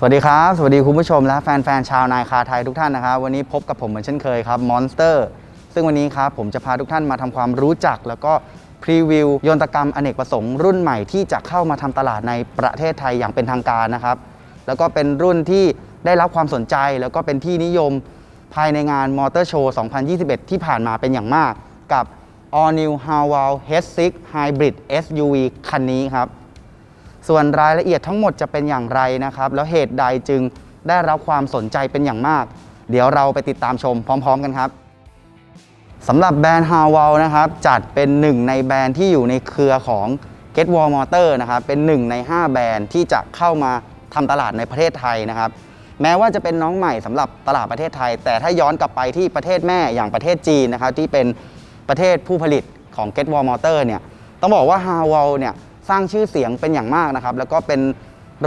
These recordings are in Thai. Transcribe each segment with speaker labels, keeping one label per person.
Speaker 1: สวัสดีครับ สวัสดีคุณผู้ชมและแฟนๆชาวนายคาไทยทุกท่านนะครับ วันนี้พบกับผมเหมือนเช่นเคยครับมอนสเตอร์ซึ่งวันนี้ครับผมจะพาทุกท่านมาทำความรู้จัก แล้วก็พรีวิวยนตกรรมอเนกประสงค์รุ่นใหม่ที่จะเข้ามาทำตลาดในประเทศไทยอย่างเป็นทางการนะครับ แล้วก็เป็นรุ่นที่ได้รับความสนใจแล้วก็เป็นที่นิยมภายในงานมอเตอร์โชว์ 2021 ที่ผ่านมาเป็นอย่างมาก กับ All New h a w a l H6 Hybrid SUV คันนี้ครับ ส่วนรายละเอียดทั้งหมดจะเป็นอย่างไรนะครับ แล้วเหตุใดจึงได้รับความสนใจเป็นอย่างมาก เดี๋ยวเราไปติดตามชมพร้อม ๆ กันครับสำหรับแบรนด์ h a w a l นะครับจัดเป็นหนึ่งในแบรนด์ที่อยู่ในเครือของ Get Wall Motor นะครับเป็นหนึ่งใน 5 แบรนด์ที่จะเข้ามาทำตลาดในประเทศไทยนะครับแม้ว่าจะเป็นน้องใหม่สำหรับตลาดประเทศไทย แต่ถ้าย้อนกลับไปที่ประเทศแม่อย่างประเทศจีนนะครับที่เป็นประเทศผู้ผลิตของ Get Wall Motor เนี่ยต้องบอกว่า h a w a l เนี่ย สร้างชื่อเสียงเป็นอย่างมากนะครับ แล้วก็เป็น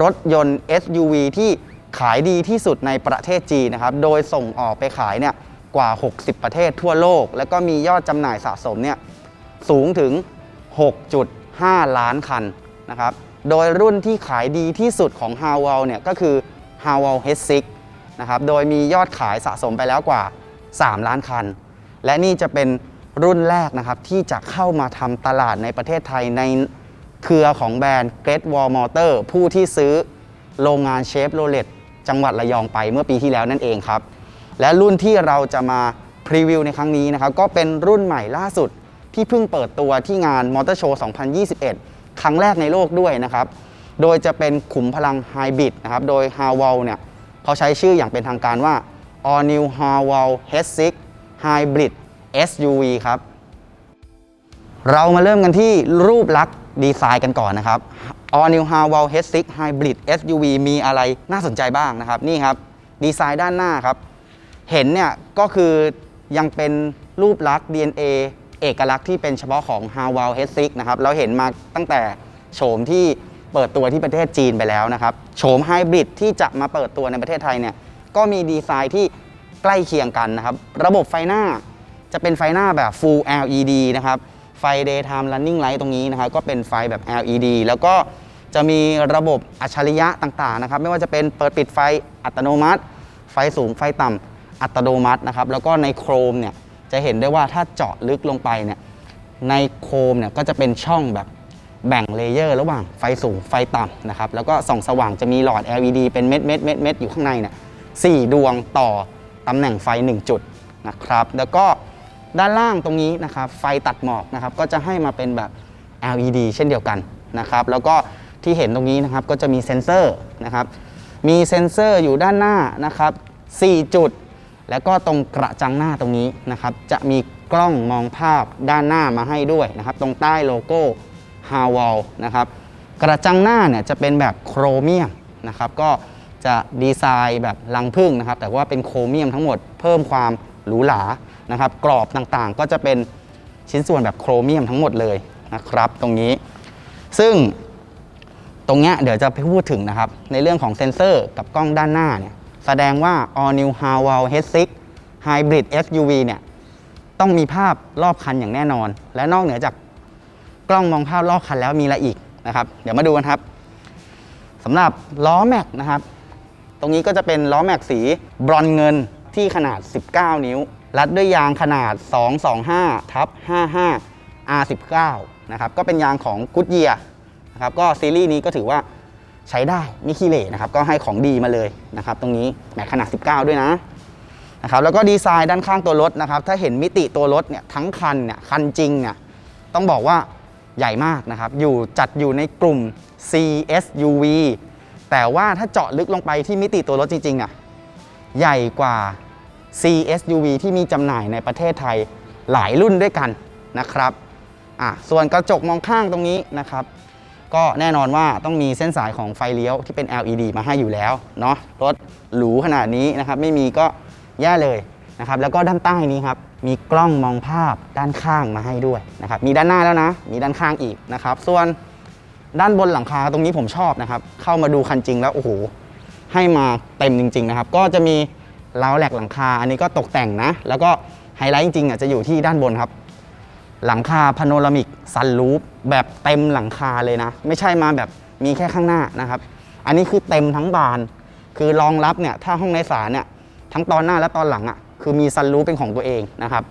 Speaker 1: รถยนต์ SUV ที่ขายดีที่สุดในประเทศจีนนะครับ โดยส่งออกไปขายเนี่ยกว่า 60 ประเทศทั่วโลก แล้วก็มียอดจำหน่ายสะสมเนี่ยสูงถึง 6.5 ล้านคันนะครับ โดยรุ่นที่ขายดีที่สุดของ h a w a l เนี่ยก็คือ h a w a l H6 นะครับ โดยมียอดขายสะสมไปแล้วกว่า 3 ล้านคัน และนี่จะเป็นรุ่นแรกนะครับที่จะเข้ามาทำตลาดในประเทศไทยใน เครือของแบรนด์ Great Wall Motor ผู้ที่ซื้อโรงงานเชฟโรเลตจังหวัดระยองไปเมื่อปีที่แล้วนั่นเองครับ และรุ่นที่เราจะมาพรีวิวในครั้งนี้นะครับก็เป็นรุ่นใหม่ล่าสุดที่เพิ่งเปิดตัวที่งานมอเตอร์โชว์ 2021 ครั้งแรกในโลกด้วยนะครับ โดยจะเป็นขุมพลังไฮบริดนะครับ โดย h a w a l เนี่ยเขาใช้ชื่ออย่างเป็นทางการว่า All New h a w a l H6 Hybrid SUV ครับ เรามาเริ่มกันที่รูปลักษณ์ ดีไซน์กันก่อนนะครับ All New h a w a l H6 Hybrid SUV มีอะไรน่าสนใจบ้างนะครับ นี่ครับ ดีไซน์ด้านหน้าครับ เห็นเนี่ยก็คือยังเป็นรูปลักษณ์ DNA เอกลักษณ์ที่เป็นเฉพาะของ h a w a l H6 นะครับ เราเห็นมาตั้งแต่โฉมที่เปิดตัวที่ประเทศจีนไปแล้วนะครับ โฉมไฮบริดที่จะมาเปิดตัวในประเทศไทยเนี่ย ก็มีดีไซน์ที่ใกล้เคียงกันนะครับ ระบบไฟหน้าจะเป็นไฟหน้าแบบ Full LED นะครับ ไฟ Daytime Running Light ตรงนี้นะครับ ก็เป็นไฟแบบ LED แล้วก็จะมีระบบอัจฉริยะต่างๆนะครับ ไม่ว่าจะเป็นเปิดปิดไฟอัตโนมัติ ไฟสูงไฟต่ำอัตโนมัตินะครับ แล้วก็ในโครมเนี่ยจะเห็นได้ว่าถ้าเจาะลึกลงไปเนี่ยในโครมเนี่ยก็จะเป็นช่องแบบแบ่งเลเยอร์ระหว่างไฟสูงไฟต่ำนะครับ แล้วก็ส่องสว่างจะมีหลอด LED เป็นเม็ดเม็ดเม็ดเม็ดอยู่ข้างในเนี่ยสี่ดวงต่อตำแหน่งไฟ 1 จุดนะครับ แล้วก็ ด้านล่างตรงนี้นะครับไฟตัดหมอกนะครับก็จะให้มาเป็นแบบ LED เช่นเดียวกันนะครับแล้วก็ที่เห็นตรงนี้นะครับก็จะมีเซ็นเซอร์นะครับมีเซ็นเซอร์อยู่ด้านหน้านะครับ4จุด แล้วก็ตรงกระจังหน้าตรงนี้นะครับจะมีกล้องมองภาพด้านหน้ามาให้ด้วยนะครับตรงใต้โลโก้ h a w a l นะครับกระจังหน้าเนี่ยจะเป็นแบบโครเมียมนะครับก็จะดีไซน์แบบลังพึ่งนะครับแต่ว่าเป็นโครเมียมทั้งหมดเพิ่มความหรูหรา นะครับ กรอบต่างๆ ก็จะเป็นชิ้นส่วนแบบโครเมียมทั้งหมดเลยนะครับ ตรงนี้ ซึ่งตรงเนี้ยเดี๋ยวจะไปพูดถึงนะครับ ในเรื่องของเซ็นเซอร์กับกล้องด้านหน้าเนี่ย แสดงว่า All New h a w a l H6 Hybrid SUV เนี่ย ต้องมีภาพรอบคันอย่างแน่นอน และนอกเหนือจากกล้องมองภาพรอบคันแล้วมีอะไรอีกนะครับ เดี๋ยวมาดูกันครับสำหรับล้อแม็กนะครับ ตรงนี้ก็จะเป็นล้อแม็กสีบรอนเงินที่ขนาด 19 นิ้ว รัดด้วยยางขนาด 225ทับ55 R19 นะครับก็เป็นยางของ Goodyear นะครับก็ซีรีส์นี้ก็ถือว่าใช้ได้ไม่ขี้เหร่นะครับก็ให้ของดีมาเลยนะครับตรงนี้แหมขนาด 19 ด้วยนะนะครับแล้วก็ดีไซน์ด้านข้างตัวรถนะครับถ้าเห็นมิติตัวรถเนี่ยทั้งคันเนี่ยคันจริงเนี่ยต้องบอกว่าใหญ่มากนะครับอยู่จัดอยู่ในกลุ่ม CSUV แต่ว่าถ้าเจาะลึกลงไปที่มิติตัวรถจริงๆอะใหญ่กว่า CSUV ที่มีจำหน่ายในประเทศไทยหลายรุ่นด้วยกันนะครับอะส่วนกระจกมองข้างตรงนี้นะครับ ก็แน่นอนว่าต้องมีเส้นสายของไฟเลี้ยวที่เป็น LED มาให้อยู่แล้วเนาะรถหรูขนาดนี้นะครับ ไม่มีก็แย่เลยนะครับ แล้วก็ด้านใต้นี้ครับ มีกล้องมองภาพด้านข้างมาให้ด้วยนะครับ มีด้านหน้าแล้วนะ มีด้านข้างอีกนะครับ ส่วนด้านบนหลังคาตรงนี้ผมชอบนะครับ เข้ามาดูคันจริงแล้วโอ้โหให้มาเต็มจริง ๆ นะครับ ก็จะมี ราแหลกหลังคา อันนี้ก็ตกแต่งนะ แล้วก็ไฮไลท์จริงๆอะจะอยู่ที่ด้านบนครับ หลังคาพาโนรามิกซันรูฟแบบเต็มหลังคาเลยนะ ไม่ใช่มาแบบมีแค่ข้างหน้านะครับ อันนี้คือเต็มทั้งบาน คือรองรับเนี่ยถ้าห้องในสารเนี่ยทั้งตอนหน้าและตอนหลังอะ่ะคือมีซันรูปเป็นของตัวเองนะครับ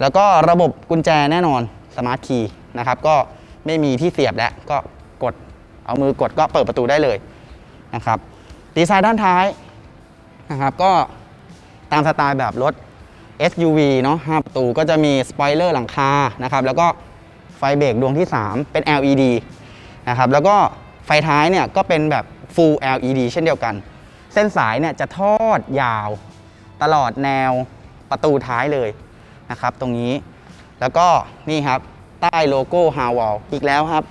Speaker 1: แล้วก็ระบบกุญแจแน่นอนสมาร์ทคีย์นะครับ ก็ไม่มีที่เสียบแล้วก็กดเอามือกดก็เปิดประตูได้เลยนะครับดีไซน์ด้านท้าย นะครับก็ตามสไตล์แบบรถ SUV เนาะ5ประตูก็จะมีสปอยเลอร์หลังคานะครับแล้วก็ไฟเบรกดวงที่ 3 เป็น LED นะครับแล้วก็ไฟท้ายเนี่ยก็เป็นแบบ Full LED เช่นเดียวกัน เส้นสายเนี่ยจะทอดยาว ตลอดแนวประตูท้ายเลยนะครับตรงนี้แล้วก็นี่ครับใต้โลโก้ h a w a l อีกแล้วครับ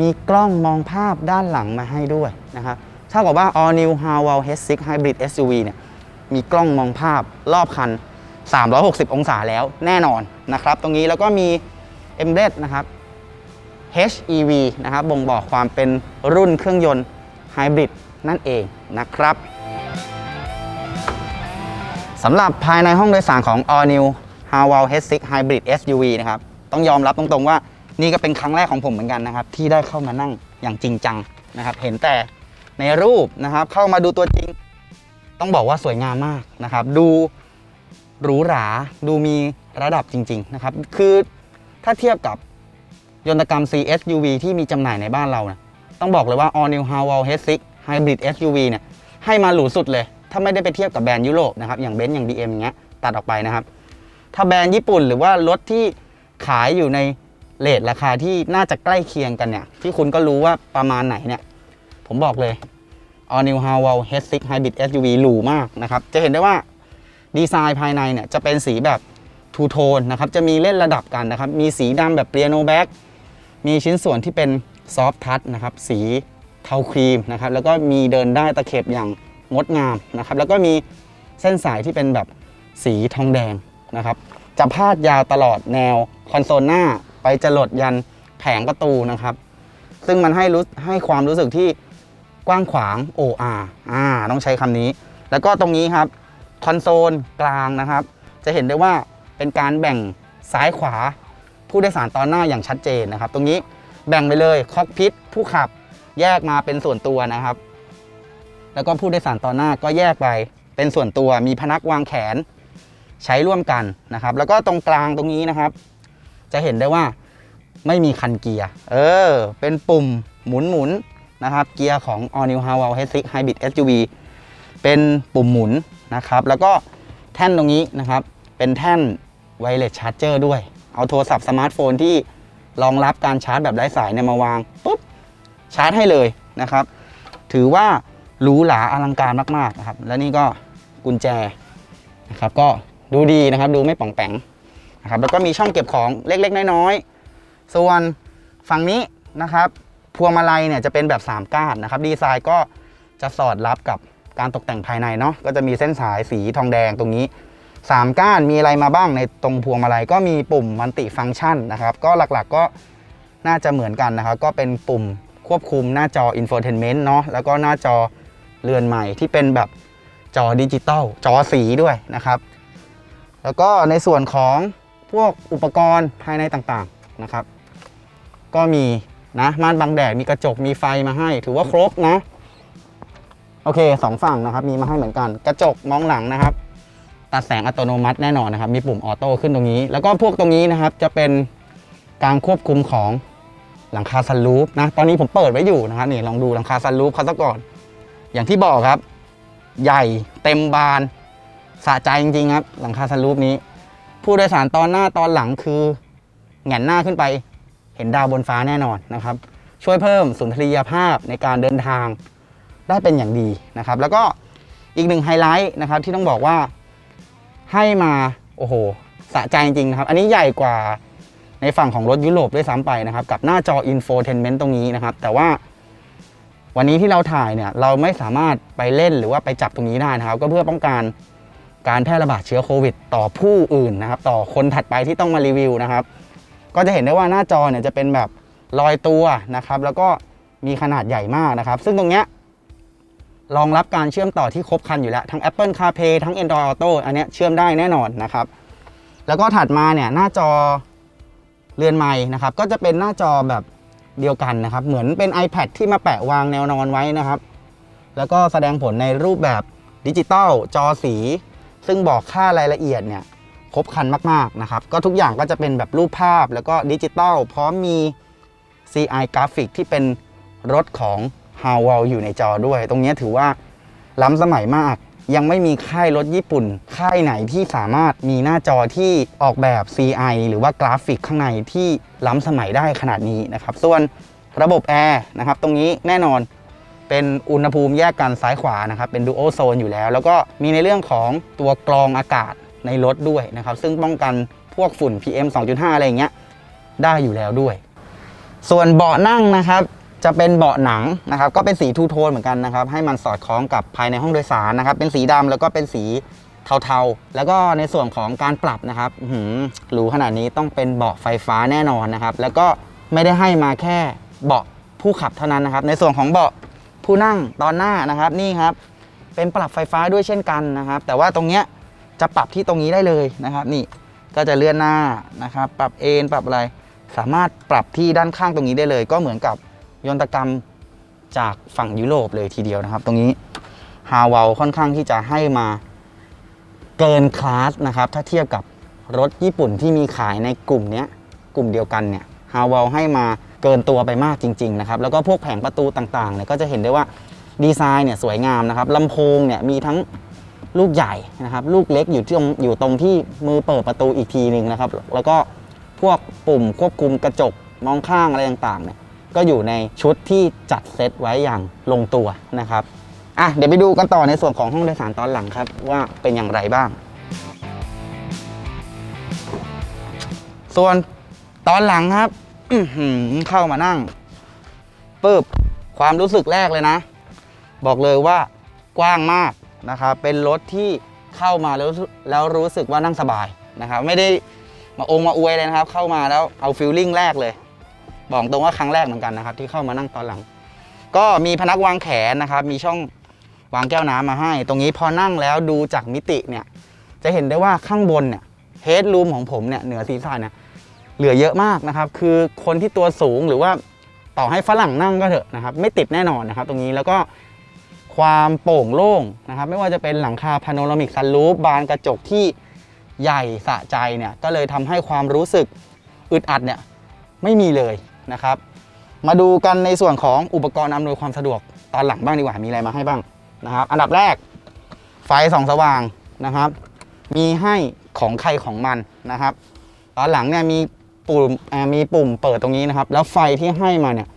Speaker 1: มีกล้องมองภาพด้านหลังมาให้ด้วยนะครับ เท่ากับว่า All New h a w a l H6 Hybrid SUV เนี่ยมีกล้องมองภาพรอบคัน 360 องศาแล้วแน่นอนนะครับ ตรงนี้แล้วก็มี e m b e d นะครับ HEV นะครับบ่งบอกความเป็นรุ่นเครื่องยนต์ไฮบริดนั่นเองนะครับสำหรับภายในห้องโดยสารของ All New h a w a l H6 Hybrid SUV นะครับต้องยอมรับตรงๆว่านี่ก็เป็นครั้งแรกของผมเหมือนกันนะครับ ที่ได้เข้ามานั่งอย่างจริงจังนะครับ เห็นแต่ ในรูปนะครับ เข้ามาดูตัวจริง ต้องบอกว่าสวยงามมากนะครับ ดูหรูหราดูมีระดับจริง ๆ นะครับ คือถ้าเทียบกับยนตกรรม CSUV ที่มีจำหน่ายในบ้านเรานะต้องบอกเลยว่า All New h a w a l H6 Hybrid SUV เนี่ยให้มาหรูสุดเลย ถ้าไม่ได้ไปเทียบกับแบรนด์ยุโรปนะครับ อย่างเบนซ์อย่าง BM อย่างเงี้ยตัดออกไปนะครับ ถ้าแบรนด์ญี่ปุ่นหรือว่ารถที่ขายอยู่ในเลทราคาที่น่าจะใกล้เคียงกันเนี่ย ที่คุณก็รู้ว่าประมาณไหนเนี่ย ผมบอกเลย All New h a w a l H6 Hybrid SUV หรูมากนะครับ จะเห็นได้ว่าดีไซน์ภายในเนี่ยจะเป็นสีแบบทูโทนนะครับ จะมีเล่นระดับกันนะครับ มีสีดำแบบเปียโนแบ็กมีชิ้นส่วนที่เป็นซอฟทัชนะครับ สีเทาครีมนะครับ แล้วก็มีเดินได้ตะเข็บอย่างงดงามนะครับ แล้วก็มีเส้นสายที่เป็นแบบสีทองแดงนะครับ จะพาดยาวตลอดแนวคอนโซลหน้าไปจรดยันแผงประตูนะครับ ซึ่งมันให้รู้ให้ความรู้สึกที่ กว้างขวางโออาอ่าต้องใช้คำนี้ แล้วก็ตรงนี้ครับคอนโซลกลางนะครับ จะเห็นได้ว่าเป็นการแบ่งซ้ายขวาผู้โดยสารตอนหน้าอย่างชัดเจนนะครับ ตรงนี้แบ่งไปเลยคอกพิทผู้ขับแยกมาเป็นส่วนตัวนะครับ แล้วก็ผู้โดยสารตอนหน้าก็แยกไปเป็นส่วนตัวมีพนักวางแขนใช้ร่วมกันนะครับ แล้วก็ตรงกลางตรงนี้นะครับ จะเห็นได้ว่าไม่มีคันเกียร์ เออ เป็นปุ่มหมุนหมุน นะครับ เกียร์ของ All New h a w a l H6 Hybrid SUV เป็นปุ่มหมุนนะครับ แล้วก็แท่นตรงนี้นะครับ เป็นแท่นไวเลสชาร์จเจอร์ด้วย เอาโทรศัพท์สมาร์ทโฟนที่รองรับการชาร์จแบบไร้สายเนี่ยมาวางปุ๊บชาร์จให้เลยนะครับ ถือว่าหรูหราอลังการมากๆนะครับ และนี่ก็กุญแจนะครับก็ดูดีนะครับ ดูไม่ป่องแปงนะครับแล้วก็มีช่องเก็บของเล็กๆ น้อยๆ ส่วนฝั่งนี้นะครับ วงมาลัยเนี่ยจะเป็นแบบ 3ก้านนะครับดีไซน์ก็จะสอดรับกับการตกแต่งภายในเนาะก็จะมีเส้นสายสีทองแดงตรงนี้ 3 ก้านมีอะไรมาบ้างในตรงพวงมาลัยก็มีปุ่มมัลติฟังก์ชันนะครับ ก็หลักๆก็น่าจะเหมือนกันนะครับ ก็เป็นปุ่มควบคุมหน้าจอ infotainment เนาะแล้วก็หน้าจอเรือนใหม่ที่เป็นแบบจอดิจิตอลจอสีด้วยนะครับ แล้วก็ในส่วนของพวกอุปกรณ์ภายในต่างๆนะครับ ก็มี นะม่านบังแดดมีกระจกมีไฟมาให้ ถือว่าครบนะ โอเคสองฝั่งนะครับ มีมาให้เหมือนกัน กระจกมองหลังนะครับ ตัดแสงอัตโนมัติแน่นอนนะครับ มีปุ่มออโต้ขึ้นตรงนี้ แล้วก็พวกตรงนี้นะครับจะเป็นการควบคุมของหลังคาซันรูฟนะ ตอนนี้ผมเปิดไว้อยู่นะครับนี่ลองดูหลังคาซันรูฟเขาซะก่อน อย่างที่บอกครับ ใหญ่เต็มบานสะใจจริงๆครับ หลังคาซันรูฟนี้ ผู้โดยสารตอนหน้าตอนหลังคือแหงนหน้าขึ้นไป เห็นดาวบนฟ้าแน่นอนนะครับ ช่วยเพิ่มสุนทรียภาพในการเดินทางได้เป็นอย่างดีนะครับ แล้วก็อีกหนึ่งไฮไลท์นะครับที่ต้องบอกว่าให้มาโอ้โหสะใจจริงๆนะครับ อันนี้ใหญ่กว่าในฝั่งของรถยุโรปด้วยซ้ำไปนะครับ กับหน้าจอ infotainment ตรงนี้นะครับ แต่ว่าวันนี้ที่เราถ่ายเนี่ยเราไม่สามารถไปเล่นหรือว่าไปจับตรงนี้ได้นะครับ ก็เพื่อป้องกันการแพร่ระบาดเชื้อโควิด ต่อผู้อื่นนะครับ ต่อคนถัดไปที่ต้องมารีวิวนะครับ ก็จะเห็นได้ว่าหน้าจอเนี่ยจะเป็นแบบลอยตัวนะครับ แล้วก็มีขนาดใหญ่มากนะครับ ซึ่งตรงเนี้ยรองรับการเชื่อมต่อที่ครบครันอยู่แล้ว ทั้ง Apple CarPlay ทั้ง Android Auto อันนี้เชื่อมได้แน่นอนนะครับ แล้วก็ถัดมาเนี่ยหน้าจอเรือนไม้นะครับ ก็จะเป็นหน้าจอแบบเดียวกันนะครับ เหมือนเป็น iPad ที่มาแปะวางแนวนอนไว้นะครับ แล้วก็แสดงผลในรูปแบบดิจิตอลจอสี ซึ่งบอกค่ารายละเอียดเนี่ย ครบครันมากๆนะครับก็ทุกอย่างก็จะเป็นแบบรูปภาพแล้วก็ดิจิตอลพร้อมมี CI กราฟิกที่เป็นรถของ h a w a l อยู่ในจอด้วย ตรงนี้ถือว่าล้ำสมัยมาก ยังไม่มีค่ายรถญี่ปุ่น ค่ายไหนที่สามารถมีหน้าจอที่ออกแบบ CI หรือว่ากราฟิกข้างในที่ล้ำสมัยได้ขนาดนี้นะครับ ส่วนระบบแอร์นะครับ ตรงนี้แน่นอนเป็นอุณหภูมิแยกกันซ้ายขวานะครับ เป็น Dual Zone อยู่แล้ว แล้วก็มีในเรื่องของตัวกรองอากาศ ในรถด้วยนะครับ ซึ่งป้องกันพวกฝุ่น PM 2.5 อะไรอย่างเงี้ยได้อยู่แล้วด้วย ส่วนเบาะนั่งนะครับจะเป็นเบาะหนังนะครับ ก็เป็นสีทูโทนเหมือนกันนะครับ ให้มันสอดคล้องกับภายในห้องโดยสารนะครับ เป็นสีดำแล้วก็เป็นสีเทาๆ แล้วก็ในส่วนของการปรับนะครับหือหรูขนาดนี้ต้องเป็นเบาะไฟฟ้าแน่นอนนะครับ แล้วก็ไม่ได้ให้มาแค่เบาะผู้ขับเท่านั้นนะครับ ในส่วนของเบาะผู้นั่งตอนหน้านะครับนี่ครับ เป็นปรับไฟฟ้าด้วยเช่นกันนะครับ แต่ว่าตรงเนี้ย จะปรับที่ตรงนี้ได้เลยนะครับ นี่ก็จะเลื่อนหน้านะครับ ปรับเอนปรับอะไร สามารถปรับที่ด้านข้างตรงนี้ได้เลย ก็เหมือนกับยนตกรรมจากฝั่งยุโรปเลยทีเดียวนะครับ ตรงนี้ฮาวาค่อนข้างที่จะให้มาเกินคลาสนะครับ ถ้าเทียบกับรถญี่ปุ่นที่มีขายในกลุ่มนี้กลุ่มเดียวกันเนี่ยฮาวาให้มาเกินตัวไปมากจริง ๆ นะครับ แล้วก็พวกแผงประตูต่างๆเนี่ยก็จะเห็นได้ว่าดีไซน์เนี่ยสวยงามนะครับลำโพงเนี่ยมีทั้ง ลูกใหญ่นะครับ ลูกเล็กอยู่ที่อยู่ตรงที่มือเปิดประตูอีกทีหนึ่งนะครับ แล้วก็พวกปุ่มควบคุมกระจกมองข้างอะไรต่างๆเนี่ยก็อยู่ในชุดที่จัดเซตไว้อย่างลงตัวนะครับอะเดี๋ยวไปดูกันต่อในส่วนของห้องโดยสารตอนหลังครับ ว่าเป็นอย่างไรบ้าง ส่วนตอนหลังครับเข้ามานั่งปึ๊บความรู้สึกแรกเลยนะ บอกเลยว่ากว้างมาก นะครับเป็นรถที่เข้ามาแล้วแล้วรู้สึกว่านั่งสบายนะครับไม่ได้มาองมาอวยเลยนะครับ เข้ามาแล้วเอาฟิลลิ่งแรกเลย บอกตรงว่าครั้งแรกเหมือนกันนะครับ ที่เข้ามานั่งตอนหลัง ก็มีพนักวางแขนนะครับ มีช่องวางแก้วน้ำมาให้ ตรงนี้พอนั่งแล้วดูจากมิติเนี่ย จะเห็นได้ว่าข้างบนเนี่ยเฮดรูมของผมเนี่ยเหนือศีรษะเนี่ยเหลือเยอะมากนะครับ คือคนที่ตัวสูงหรือว่าต่อให้ฝรั่งนั่งก็เถอะนะครับ ไม่ติดแน่นอนนะครับ ตรงนี้แล้วก็ ความโปร่งโล่งนะครับ ไม่ว่าจะเป็นหลังคาพาโนรามิกซันรูฟบานกระจกที่ใหญ่สะใจเนี่ยก็เลยทำให้ความรู้สึกอึดอัดเนี่ยไม่มีเลยนะครับ มาดูกันในส่วนของอุปกรณ์อำนวยความสะดวกตอนหลังบ้างดีกว่ามีอะไรมาให้บ้างนะครับ อันดับแรกไฟส่องสว่างนะครับ มีให้ของใครของมันนะครับ ตอนหลังเนี่ยมีปุ่มมีปุ่มเปิดตรงนี้นะครับ แล้วไฟที่ให้มาเนี่ย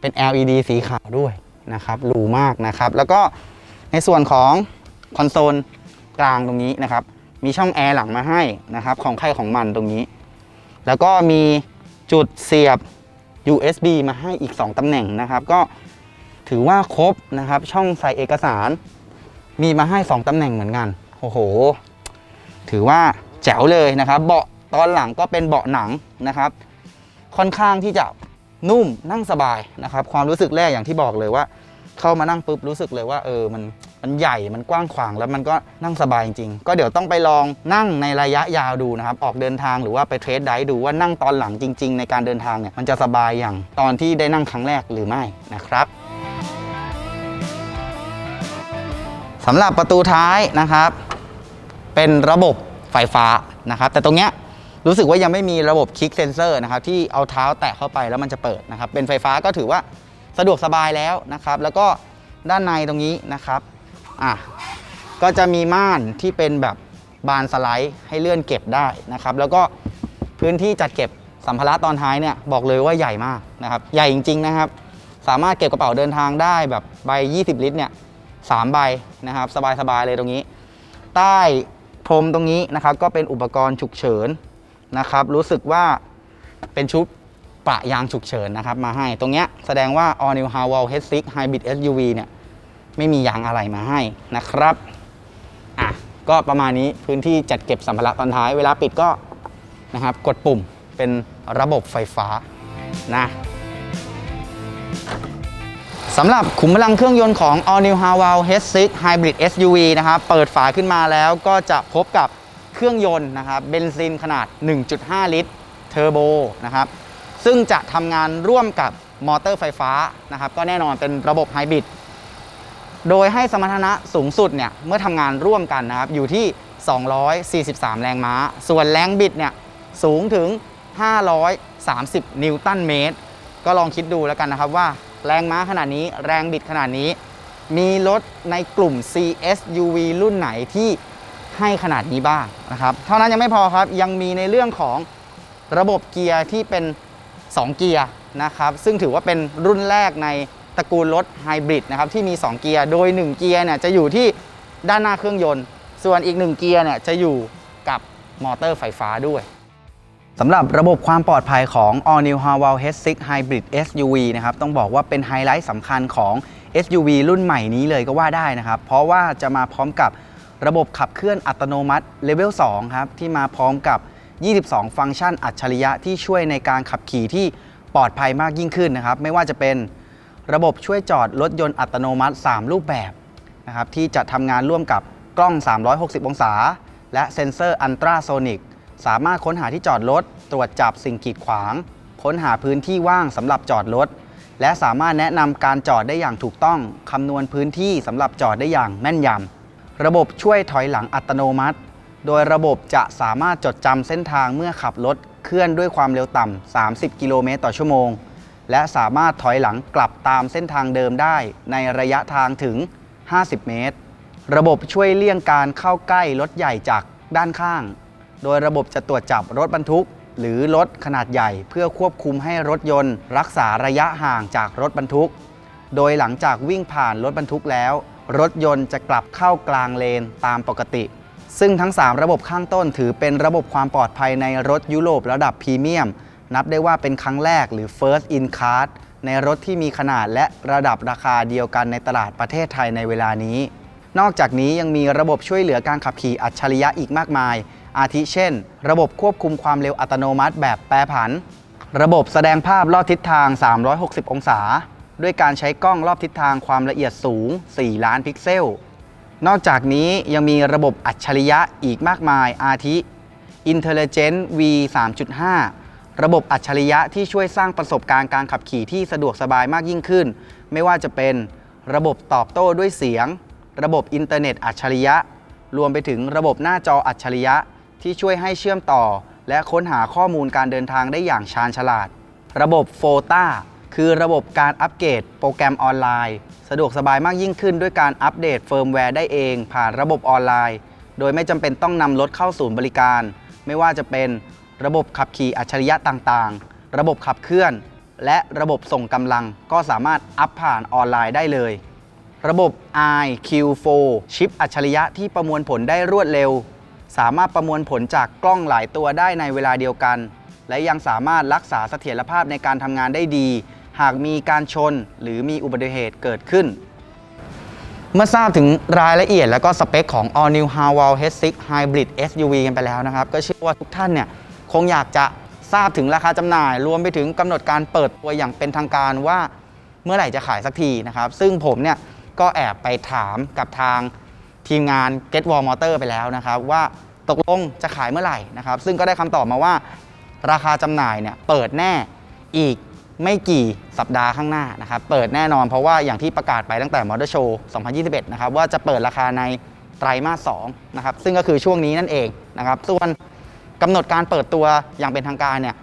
Speaker 1: เป็น LED สีขาวด้วย นะครับหรูมากนะครับ แล้วก็ในส่วนของคอนโซลกลางตรงนี้นะครับ มีช่องแอร์หลังมาให้นะครับ ของใครของมันตรงนี้ แล้วก็มีจุดเสียบ USB มาให้อีก 2ตำแหน่งนะครับ ก็ถือว่าครบนะครับ ช่องใส่เอกสาร มีมาให้ 2ตำแหน่งเหมือนกันโอ้โห ถือว่าแจ๋วเลยนะครับ เบาะตอนหลังก็เป็นเบาะหนังนะครับ ค่อนข้างที่จะนุ่มนั่งสบายนะครับ ความรู้สึกแรกอย่างที่บอกเลยว่า เข้ามานั่งปุ๊บรู้สึกเลยว่าเออมันมันใหญ่มันกว้างขวางแล้วมันก็นั่งสบายจริงๆ ก็เดี๋ยวต้องไปลองนั่งในระยะยาวดูนะครับ ออกเดินทางหรือว่าไปเทรดไดฟ์ดูว่านั่งตอนหลังจริง ๆ ในการเดินทางเนี่ยมันจะสบายอย่างตอนที่ได้นั่งครั้งแรกหรือไม่นะครับสำหรับประตูท้ายนะครับ เป็นระบบไฟฟ้านะครับ แต่ตรงเนี้ยรู้สึกว่ายังไม่มีระบบคลิกเซนเซอร์นะครับที่เอาเท้าแตะเข้าไปแล้วมันจะเปิดนะครับ เป็นไฟฟ้าก็ถือว่า สะดวกสบายแล้วนะครับ แล้วก็ด้านในตรงนี้นะครับอะก็จะมีม่านที่เป็นแบบบานสไลด์ให้เลื่อนเก็บได้นะครับ แล้วก็พื้นที่จัดเก็บสัมภาระตอนท้ายเนี่ยบอกเลยว่าใหญ่มากนะครับใหญ่จริง ๆนะครับ สามารถเก็บกระเป๋าเดินทางได้แบบใบ 20 ลิตรเนี่ยสามใบนะครับ สบายๆเลยตรงนี้ ใต้พรมตรงนี้นะครับ ก็เป็นอุปกรณ์ฉุกเฉินนะครับ รู้สึกว่าเป็นชุด ปะยางฉุกเฉินนะครับมาให้ ตรงเนี้ยแสดงว่า All New Haval H6 Hybrid SUV เนี่ยไม่มียางอะไรมาให้นะครับอะก็ประมาณนี้พื้นที่จัดเก็บสัมภาระตอนท้าย เวลาปิดก็นะครับกดปุ่มเป็นระบบไฟฟ้านะสำหรับขุมพลังเครื่องยนต์ของ All New Haval H6 Hybrid SUV นะครับ เปิดฝาขึ้นมาแล้วก็จะพบกับเครื่องยนต์นะครับเบนซินขนาด 1.5 ลิตร เทอร์โบนะครับ ซึ่งจะทำงานร่วมกับมอเตอร์ไฟฟ้านะครับก็แน่นอนเป็นระบบไฮบริดโดยให้สมรรถนะสูงสุดเนี่ยเมื่อทำงานร่วมกันนะครับอยู่ที่ 243 แรงม้า ส่วนแรงบิดเนี่ยสูงถึง 530 นิวตันเมตร ก็ลองคิดดูแล้วกันนะครับว่าแรงม้าขนาดนี้แรงบิดขนาดนี้ มีรถในกลุ่ม CSUV รุ่นไหนที่ให้ขนาดนี้บ้างนะครับ เท่านั้นยังไม่พอครับยังมีในเรื่องของระบบเกียร์ที่เป็น 2 เกียร์นะครับซึ่งถือว่าเป็นรุ่นแรกในตระกูลรถไฮบริดนะครับที่มี 2 เกียร์ โดย 1 เกียร์เนี่ยจะอยู่ที่ด้านหน้าเครื่องยนต์ ส่วนอีก 1 เกียร์เนี่ยจะอยู่กับมอเตอร์ไฟฟ้าด้วยสำหรับระบบความปลอดภัยของ All New Haval H6 Hybrid SUV นะครับต้องบอกว่าเป็นไฮไลท์สำคัญของ SUV รุ่นใหม่นี้เลยก็ว่าได้นะครับ เพราะว่าจะมาพร้อมกับระบบขับเคลื่อนอัตโนมัติเลเวล2ครับที่มาพร้อมกับ 22 ฟังก์ชันอัจฉริยะที่ช่วยในการขับขี่ที่ปลอดภัยมากยิ่งขึ้นนะครับ ไม่ว่าจะเป็นระบบช่วยจอดรถยนต์อัตโนมัติ 3 รูปแบบนะครับที่จะทำงานร่วมกับกล้อง 360 องศา และเซ็นเซอร์อันตราโซนิกสามารถค้นหาที่จอดรถ ตรวจจับสิ่งกีดขวาง ค้นหาพื้นที่ว่างสำหรับจอดรถ และสามารถแนะนำการจอดได้อย่างถูกต้องคำนวณพื้นที่สำหรับจอดได้อย่างแม่นยำระบบช่วยถอยหลังอัตโนมัติ โดยระบบจะสามารถจดจำเส้นทางเมื่อขับรถเคลื่อนด้วยความเร็วต่ำ 30 กิโลเมตรต่อชั่วโมง และสามารถถอยหลังกลับตามเส้นทางเดิมได้ในระยะทางถึง 50 เมตร ระบบช่วยเลี่ยงการเข้าใกล้รถใหญ่จากด้านข้าง โดยระบบจะตรวจจับรถบรรทุก หรือรถขนาดใหญ่เพื่อควบคุมให้รถยนต์ รักษาระยะห่างจากรถบรรทุก โดยหลังจากวิ่งผ่านรถบรรทุกแล้ว รถยนต์จะกลับเข้ากลางเลนตามปกติ ซึ่งทั้ง 3 ระบบข้างต้นถือเป็นระบบความปลอดภัยในรถยุโรประดับพรีเมียม นับได้ว่าเป็นครั้งแรกหรือ first in class ในรถที่มีขนาดและระดับราคาเดียวกันในตลาดประเทศไทยในเวลานี้ นอกจากนี้ยังมีระบบช่วยเหลือการขับขี่อัจฉริยะอีกมากมาย อาทิเช่น ระบบควบคุมความเร็วอัตโนมัติแบบแปรผัน ระบบแสดงภาพรอบทิศทาง 360 องศา ด้วยการใช้กล้องรอบทิศทางความละเอียดสูง 4 ล้านพิกเซล นอกจากนี้ยังมีระบบอัจฉริยะอีกมากมายอาทิ Intelligent V 3.5 ระบบอัจฉริยะที่ช่วยสร้างประสบการณ์การขับขี่ที่สะดวกสบายมากยิ่งขึ้น ไม่ว่าจะเป็นระบบตอบโต้ด้วยเสียง ระบบอินเทอร์เน็ตอัจฉริยะ รวมไปถึงระบบหน้าจออัจฉริยะ ที่ช่วยให้เชื่อมต่อ และค้นหาข้อมูลการเดินทางได้อย่างชาญฉลาด ระบบโฟตาคือระบบการอัปเกรดโปรแกรมออนไลน์ สะดวกสบายมากยิ่งขึ้นด้วยการอัปเดตเฟิร์มแวร์ได้เอง ผ่านระบบออนไลน์ โดยไม่จำเป็นต้องนำรถเข้าศูนย์บริการ ไม่ว่าจะเป็นระบบขับขี่อัจฉริยะต่างๆ ระบบขับเคลื่อน และระบบส่งกำลังก็สามารถอัพผ่านออนไลน์ได้เลย ระบบ iQ4 ชิปอัจฉริยะที่ประมวลผลได้รวดเร็ว สามารถประมวลผลจากกล้องหลายตัวได้ในเวลาเดียวกัน และยังสามารถรักษาเสถียรภาพในการทำงานได้ดี หากมีการชนหรือมีอุบัติเหตุเกิดขึ้น เมื่อทราบถึงรายละเอียดและก็สเปคของ All New Haval H6 Hybrid SUV กันไปแล้วนะครับ ก็เชื่อว่าทุกท่านเนี่ยคงอยากจะทราบถึงราคาจำหน่าย รวมไปถึงกำหนดการเปิดตัวอย่างเป็นทางการว่าเมื่อไหร่จะขายสักทีนะครับ ซึ่งผมเนี่ยก็แอบไปถามกับทางทีมงาน Get Wall Motor ไปแล้วนะครับ ว่าตกลงจะขายเมื่อไหร่นะครับ ซึ่งก็ได้คำตอบมาว่า ราคาจำหน่ายเนี่ยเปิดแน่อีก ไม่กี่สัปดาห์ข้างหน้านะครับเปิดแน่นอนเพราะว่าอย่างที่ประกาศไปตั้งแต่ Motor Show 2021 นะครับว่าจะเปิดราคาในไตรมาส2นะครับซึ่งก็คือช่วงนี้นั่นเองนะครับส่วนกำหนดการเปิดตัวอย่างเป็นทางการเนี่ย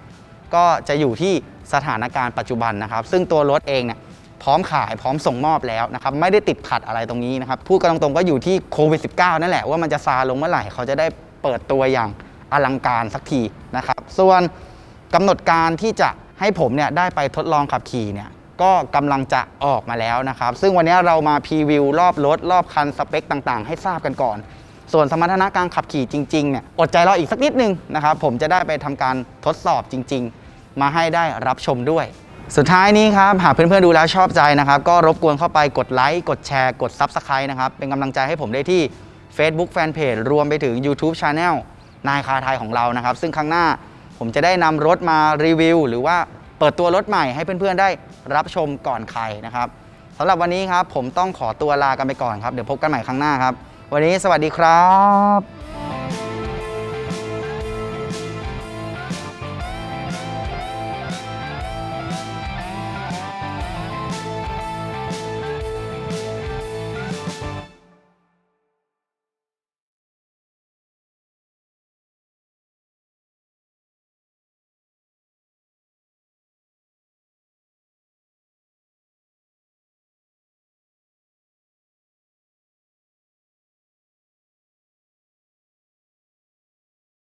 Speaker 1: ก็จะอยู่ที่สถานการณ์ปัจจุบันนะครับ ซึ่งตัวรถเองเนี่ยพร้อมขายพร้อมส่งมอบแล้วนะครับไม่ได้ติดขัดอะไรตรงนี้นะครับพูดกันตรงๆก็อยู่ที่โควิด -19 นั่นแหละว่ามันจะซาลงเมื่อไหร่เขาจะได้เปิดตัวอย่างอลังการสักทีนะครับ ส่วนกำหนดการที่จะ ให้ผมเนี่ยได้ไปทดลองขับขี่เนี่ยก็กำลังจะออกมาแล้วนะครับ ซึ่งวันนี้เรามาพรีวิวรอบรถ รอบคันสเปคต่างๆ ให้ทราบกันก่อน ส่วนสมรรถนะการขับขี่จริงๆเนี่ยอดใจรออีกสักนิดนึงนะครับ ผมจะได้ไปทำการทดสอบจริง ๆ มาให้ได้รับชมด้วย สุดท้ายนี้ครับ หากเพื่อนๆดูแล้วชอบใจนะครับ ก็รบกวนเข้าไปกดไลค์กดแชร์กด Subscribe นะครับ เป็นกำลังใจให้ผมได้ที่ Facebook Fanpage รวมไปถึง YouTube Channel นายคาไทยของเรานะครับ ซึ่งครั้งหน้า ผมจะได้นำรถมารีวิว หรือว่าเปิดตัวรถใหม่ให้เพื่อนๆได้รับชมก่อนใครนะครับสำหรับวันนี้ครับ ผมต้องขอตัวลากันไปก่อนครับ เดี๋ยวพบกันใหม่ครั้งหน้าครับ วันนี้สวัสดีครับ